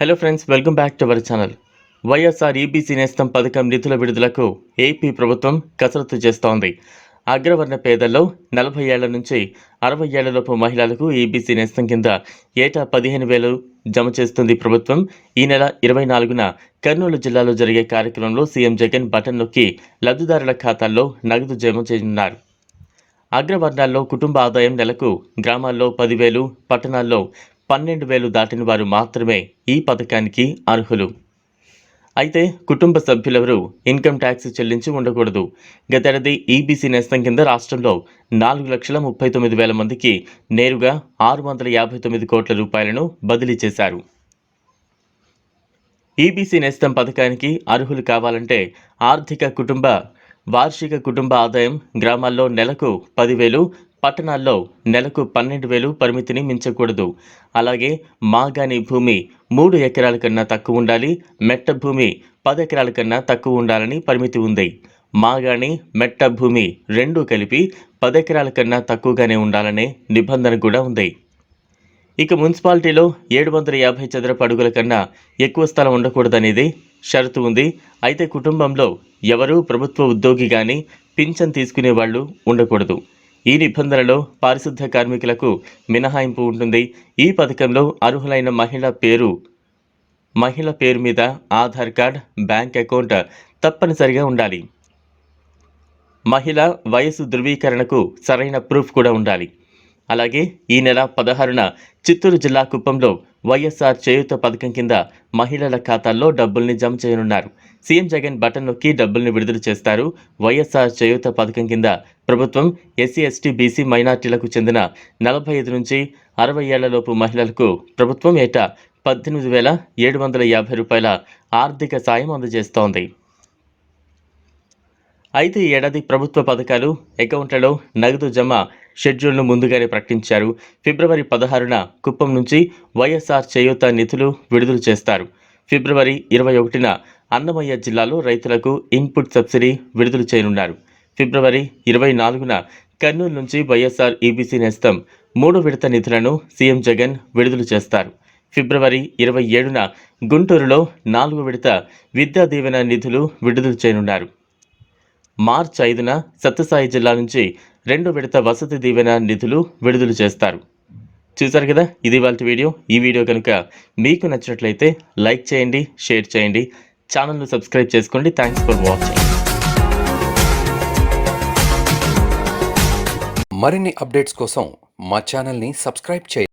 Hello friends welcome back to our channel YSR EBC నేస్తం పథకం నిధుల విడుదలకు ఏపీ ప్రభుత్వం కసరత్తు చేస్తోంది. అగ్రవర్ణ పేదల్లో నలభై ఏళ్ళ నుంచి అరవై ఏళ్ళలోపు మహిళలకు ఈబీసీ నేస్తం కింద ఏటా పదిహేను వేలు జమ చేస్తుంది ప్రభుత్వం. ఈ నెల ఇరవై నాలుగున కర్నూలు జిల్లాలో జరిగే కార్యక్రమంలో సీఎం జగన్ బటన్ నొక్కి లబ్ధిదారుల ఖాతాల్లో నగదు జమ చేయనున్నారు. అగ్రవర్ణాల్లో కుటుంబ ఆదాయం నెలకు గ్రామాల్లో పదివేలు పట్టణాల్లో పన్నెండు వేలు దాటిన వారు మాత్రమే ఈ పథకానికి అర్హులు. అయితే కుటుంబ సభ్యులెవరూ ఇన్కమ్ ట్యాక్స్ చెల్లించి ఉండకూడదు. గతేడాది ఈబీసీ నేస్తం కింద రాష్ట్రంలో నాలుగు లక్షల ముప్పై తొమ్మిది వేల మందికి నేరుగా ఆరు వందల యాభై తొమ్మిది కోట్ల రూపాయలను బదిలీ చేశారు. ఈబీసీ నేస్తం పథకానికి అర్హులు కావాలంటే ఆర్థిక కుటుంబ వార్షిక కుటుంబ ఆదాయం గ్రామాల్లో నెలకు పదివేలు పట్టణాల్లో నెలకు పన్నెండు వేలు పరిమితిని మించకూడదు. అలాగే మాగాని భూమి మూడు ఎకరాల కన్నా తక్కువ ఉండాలి మెట్ట భూమి పది ఎకరాల కన్నా తక్కువ ఉండాలని పరిమితి ఉంది. మాగాణి మెట్ట భూమి రెండూ కలిపి పది ఎకరాల కన్నా తక్కువగానే ఉండాలనే నిబంధన కూడా ఉంది. ఇక మున్సిపాలిటీలో ఏడు వందల యాభై చదరపు అడుగుల కన్నా ఎక్కువ స్థలం ఉండకూడదనేది షరతు ఉంది. అయితే కుటుంబంలో ఎవరూ ప్రభుత్వ ఉద్యోగి కానీ పింఛన్ తీసుకునే వాళ్ళు ఉండకూడదు. ఈ నిబంధనలో పారిశుద్ధ కార్మికులకు మినహాయింపు ఉంటుంది. ఈ పథకంలో అర్హులైన మహిళ పేరు మహిళ పేరు మీద ఆధార్ కార్డ్ బ్యాంక్ అకౌంట్ తప్పనిసరిగా ఉండాలి. మహిళ వయసు ధృవీకరణకు సరైన ప్రూఫ్ కూడా ఉండాలి. అలాగే ఈ నెల పదహారున చిత్తూరు జిల్లా కుప్పంలో వైఎస్ఆర్ చేయూత పథకం కింద మహిళల ఖాతాల్లో డబ్బుల్ని జమ చేయనున్నారు. సీఎం జగన్ బటన్ నొక్కి డబ్బుల్ని విడుదల చేస్తారు. వైఎస్ఆర్ చేయూత పథకం కింద ప్రభుత్వం ఎస్సీ ఎస్టీ బీసీ మైనార్టీలకు చెందిన నలభై ఐదు నుంచి అరవై ఏళ్ళలోపు మహిళలకు ప్రభుత్వం ఏటా పద్దెనిమిది వేల ఏడు వందల యాభై రూపాయల ఆర్థిక సాయం అందజేస్తోంది. అయితే ఈ ఏడాది ప్రభుత్వ పథకాలు అకౌంట్లలో నగదు జమ షెడ్యూల్ను ముందుగానే ప్రకటించారు. ఫిబ్రవరి పదహారున కుప్పం నుంచి వైఎస్ఆర్ చేయూత నిధులు విడుదల చేస్తారు. ఫిబ్రవరి ఇరవై ఒకటిన అన్నమయ్య జిల్లాలో రైతులకు ఇన్పుట్ సబ్సిడీ విడుదల చేయనున్నారు. ఫిబ్రవరి ఇరవై నాలుగున కర్నూలు నుంచి వైఎస్ఆర్ ఈబీసీ నేస్తం మూడు విడత నిధులను సీఎం జగన్ విడుదల చేస్తారు. ఫిబ్రవరి ఇరవై ఏడున గుంటూరులో నాలుగు విడత విద్యా దీవెన నిధులు విడుదల చేయనున్నారు. మార్చ్ ఐదున సత్యసాయి జిల్లా నుంచి రెండు విడత వసతి దీవెన నిధులు విడుదల చేస్తారు. చూసారు కదా? ఇది వాళ్ళ వీడియో. ఈ వీడియో కనుక మీకు నచ్చినట్లయితే లైక్ చేయండి షేర్ చేయండి ఛానల్ను సబ్స్క్రైబ్ చేసుకోండి. థ్యాంక్స్ ఫర్ వాచింగ్ మరిన్ని అప్డేట్స్ కోసం మా ఛానల్ని సబ్స్క్రైబ్ చేయండి.